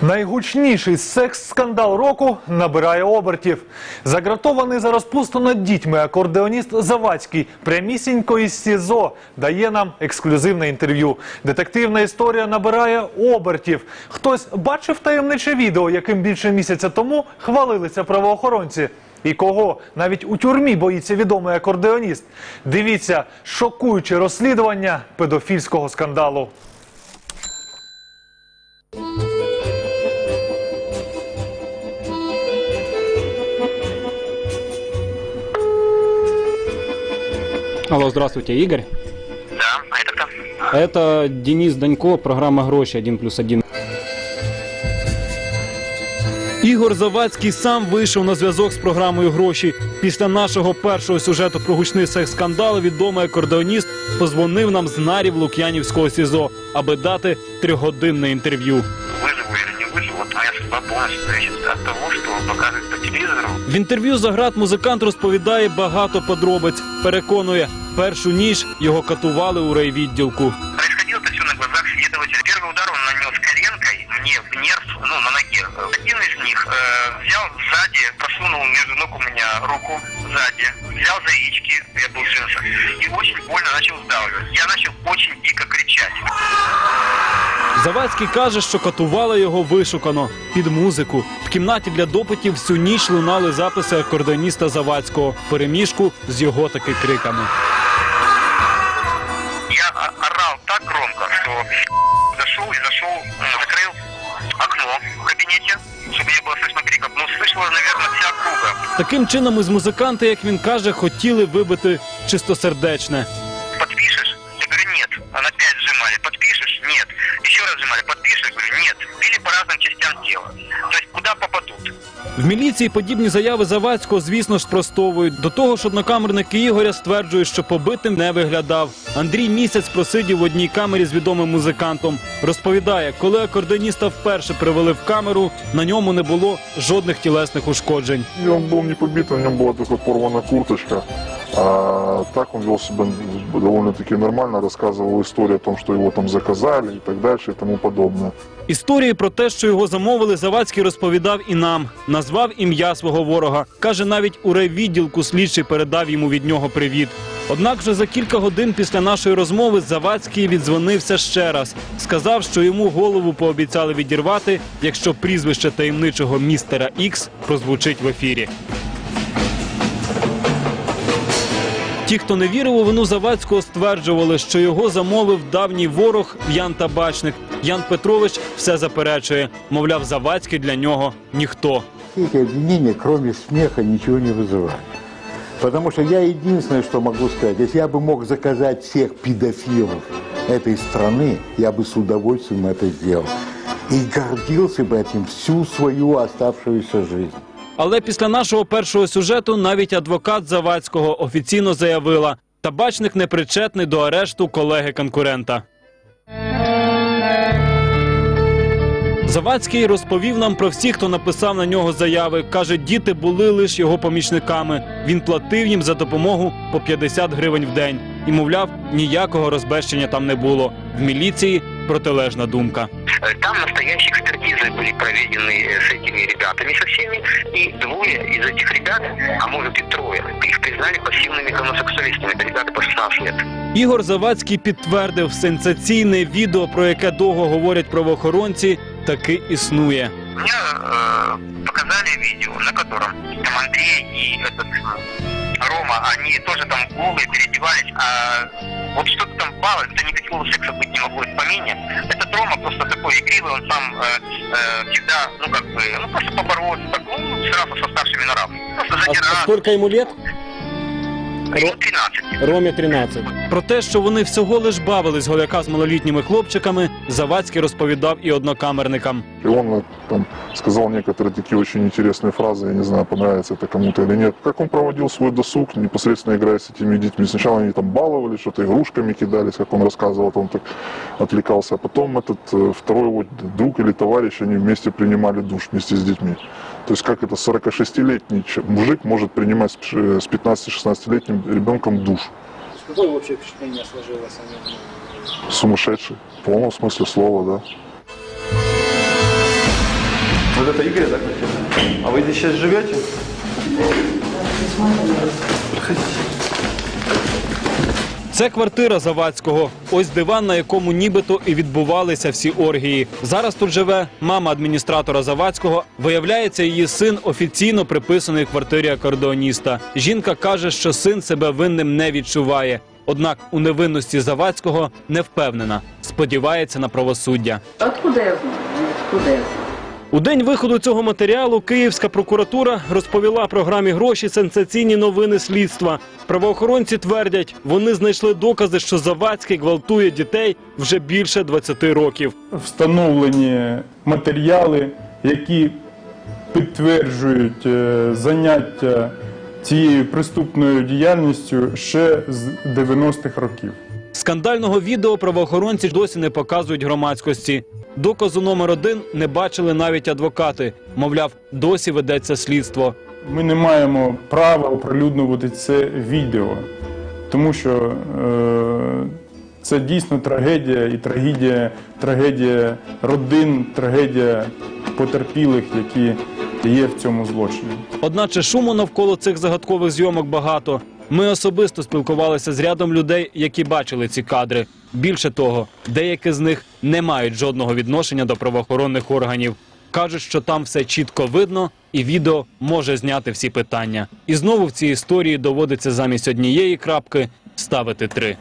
Найгучніший секс-скандал року набирає обертів. Загратований за розпусту над дітьми акордеоніст Завадський прямісінько із СІЗО дає нам ексклюзивне інтерв'ю. Детективна історія набирає обертів. Хтось бачив таємниче відео, яким більше місяця тому хвалилися правоохоронці. І кого навіть у тюрмі боїться відомий акордеоніст. Дивіться шокуюче розслідування педофільського скандалу. Алло, здравствуйте, Игорь. Да, а это кто? Это Денис Данько, програма «Гроші 1 плюс 1». Ігор Завадський сам вийшов на зв'язок з програмою гроші. Після нашого першого сюжету про гучний секс-скандал відомий акордеоніст позвонив нам з нарів Лук'янівського СІЗО, аби дати трьохгодинне інтерв'ю. Выживу моя судьба полностью зависит от того, что показывают по телевизору. В інтерв'ю за град музикант розповідає багато подробиць. Переконує, першу ніж його катували у райвідділку. Происходило это все на глазах следователя. Первый удар он нанес коленкой мне в нерв, ну, на ноге. Один из них э, взял сзади, просунул между ног у меня руку сзади, взял за яички, я был в джинсах, и очень больно начал сдавливать. Я начал очень дико кричать. Завадський каже, що катували його вишукано під музику. В кімнаті для допитів всю ніч лунали записи акордеоніста Завадського в переміжку з його таки криками. Я о- орал так громко, что зашел и зашел, м, закрыл окно в кабинете, чтобы не было слышно криков. Ну, слышала, наверное, вся округа. Таким чином, із музиканти, як він каже, хотіли вибити чистосердечне. Еще раз сжимали. Подпишешь? Говорю, нет. Били по разным частям тела. То есть куда попадут. В міліції подібні заяви Завадського, звісно ж, спростовують. До того ж, однокамерники Ігоря стверджують, що побитим не виглядав. Андрій місяць просидів в одній камері з відомим музикантом. Розповідає, коли акордеоніста вперше привели в камеру, на ньому не було жодних тілесних ушкоджень. И он был не побит, на нем была только порвана курточка. А так он вел себя довольно-таки нормально, рассказывал историю о том, что его там заказали и так дальше и тому подобное. Історії про те, що його замовили, Завадський розповідав і нам. Назвав ім'я свого ворога. Каже, навіть у райвідділку слідчий передав йому від нього привіт. Однак вже за кілька годин після нашої розмови Завадський віддзвонився ще раз. Сказав, що йому голову пообіцяли відірвати, якщо прізвище таємничого містера Ікс прозвучить в ефірі. Ті, хто не вірив у вину Завадського, стверджували, що його замовив давній ворог Ян Табачник. Ян Петрович все заперечує. Мовляв, Завадський для нього ніхто. Все эти обвинения, кроме смеха, ничего не вызывают. Потому что я единственное, что могу сказать, если я бы мог заказать всех педофилов этой страны, я бы с удовольствием это сделал. И гордился бы этим всю свою оставшуюся жизнь. Але після нашого першого сюжету навіть адвокат Завадського офіційно заявила, табачник не причетний до арешту колеги-конкурента. Завадський розповів нам про всіх, хто написав на нього заяви. Каже, діти були лише його помічниками. Він платив їм за допомогу по 50 гривень в день. І, мовляв, ніякого розбещення там не було. В міліції протилежна думка. Э, Там настоящие экспертизы были проведены э, с этими ребятами со всеми, и двое из этих ребят, а может и трое, их признали пассивными гомосексуалистами. Это ребята по 16 лет. Ігор Завадський підтвердив, сенсаційне відео, про яке довго говорять правоохоронці, таки існує. Мне э, показали видео, на котором там Андрей и этот э, Рома, они тоже там голые, переодевались, а вот что-то там балось, да никакого секса быть не могло, это помине. Этот Рома просто такой игривый, он сам э, э, всегда, ну как бы, ну просто побороться, так, ну сразу со старшими на равных. Просто задирал. сколько ему лет? Ему 13. Роме 13. Про те, що вони всього лиш бавились голяка з малолітніми хлопчиками, Завадський розповідав і однокамерникам. И он э, там сказал некоторые такие очень интересные фразы, я не знаю, понравится это кому-то или нет. Как он проводил свой досуг, непосредственно играя с этими детьми. Сначала они там баловали, что-то игрушками кидались, как он рассказывал, он так отвлекался. А потом этот э, второй его друг или товарищ, они вместе принимали душ вместе с детьми. То есть как это 46-летний ч- мужик может принимать с ш- с 15-16-летним ребенком душ? Какое вообще впечатление сложилось о нем? Сумасшедший, в полном смысле слова, да. Вот это Игорь, да? А вы здесь сейчас живете? Проходите. Це квартира Завадського. Ось диван, на якому нібито і відбувалися всі оргії. Зараз тут живе мама адміністратора Завадського. Виявляється, її син офіційно приписаний квартирі акордеоніста. Жінка каже, що син себе винним не відчуває. Однак у невинності Завадського не впевнена. Сподівається на правосуддя. Откуда я я знаю? У день виходу цього матеріалу Київська прокуратура розповіла програмі гроші сенсаційні новини слідства. Правоохоронці твердять, вони знайшли докази, що Завадський гвалтує дітей вже більше 20 років. встановлені матеріали, які підтверджують е, заняття цією преступною діяльністю ще з 90-х років. Скандального відео правоохоронці досі не показують громадськості. Доказу номер один не бачили навіть адвокати. Мовляв, досі ведеться слідство. Ми не маємо права оприлюднювати це відео, тому що е, це дійсно трагедія і трагедія, трагедія родин, трагедія потерпілих, які є в цьому злочині. Одначе шуму навколо цих загадкових зйомок багато. Ми особисто спілкувалися з рядом людей, які бачили ці кадри. Більше того, деякі з них не мають жодного відношення до правоохоронних органів. Кажуть, що там все чітко видно, і відео може зняти всі питання. І знову в цій історії доводиться замість однієї крапки ставити три.